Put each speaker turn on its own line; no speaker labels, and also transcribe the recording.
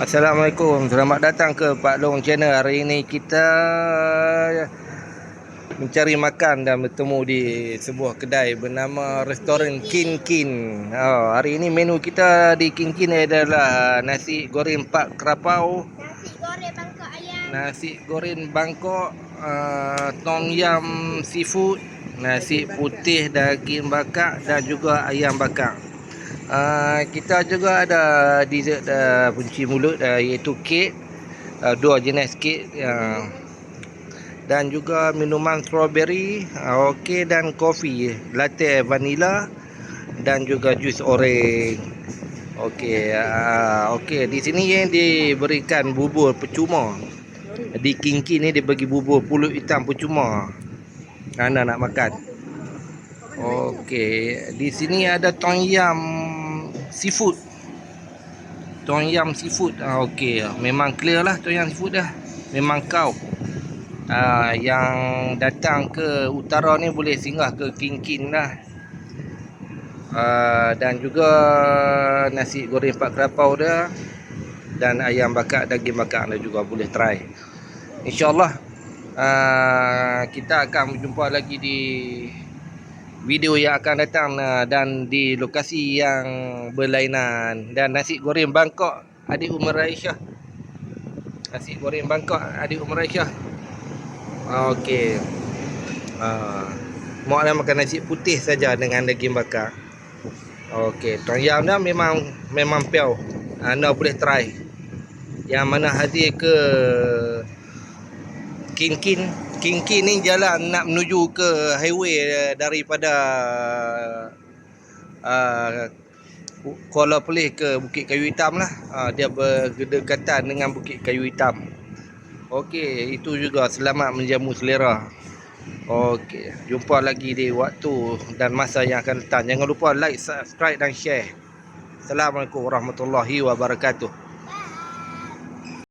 Assalamualaikum. Selamat datang ke Pak Long Channel. Hari ini kita mencari makan dan bertemu di sebuah kedai bernama Restoran Kin Kin. Oh, hari ini menu kita di Kin Kin adalah nasi goreng pak kerapau,
Nasi goreng bangkok ayam.
nasi goreng Bangkok, uh, tom yam seafood, nasi putih daging bakar dan juga ayam bakar. Uh, kita juga ada dessert uh, punci mulut uh, iaitu kek. Uh, dua jenis kek uh, dan juga minuman strawberry uh, okey dan kopi. Latte vanilla dan juga jus orange okey uh, okey. Di sini yang diberikan bubur percuma. Di Kinki ni dia bagi bubur pulut hitam percuma. Anda nak makan? Okey, di sini ada tom yam seafood. Tom yam seafood. Ah okey, memang clear lah tom yam seafood dah. Memang kau. Ah yang datang ke utara ni boleh singgah ke Kinkin lah. Ah dan juga nasi goreng pak kerapau dia dan ayam bakar daging bakar anda juga boleh try. InsyaAllah uh, kita akan berjumpa lagi di video yang akan datang dan di lokasi yang berlainan. Dan nasi goreng Bangkok adik Umar Aisyah nasi goreng Bangkok adik Umar Aisyah okey. Uh, mak nak makan nasi putih saja dengan daging bakar. Okey tom yam dah memang memang piau anda boleh try. Yang mana hadir ke Kinkin Kinkin ni jalan nak menuju ke highway eh, daripada uh, Kuala Pelih ke Bukit Kayu Hitam lah. Uh, dia berdekatan dengan Bukit Kayu Hitam. Okey, itu juga selamat menjamu selera. Okey, jumpa lagi di waktu dan masa yang akan datang. Jangan lupa like, subscribe dan share. Assalamualaikum warahmatullahi wabarakatuh.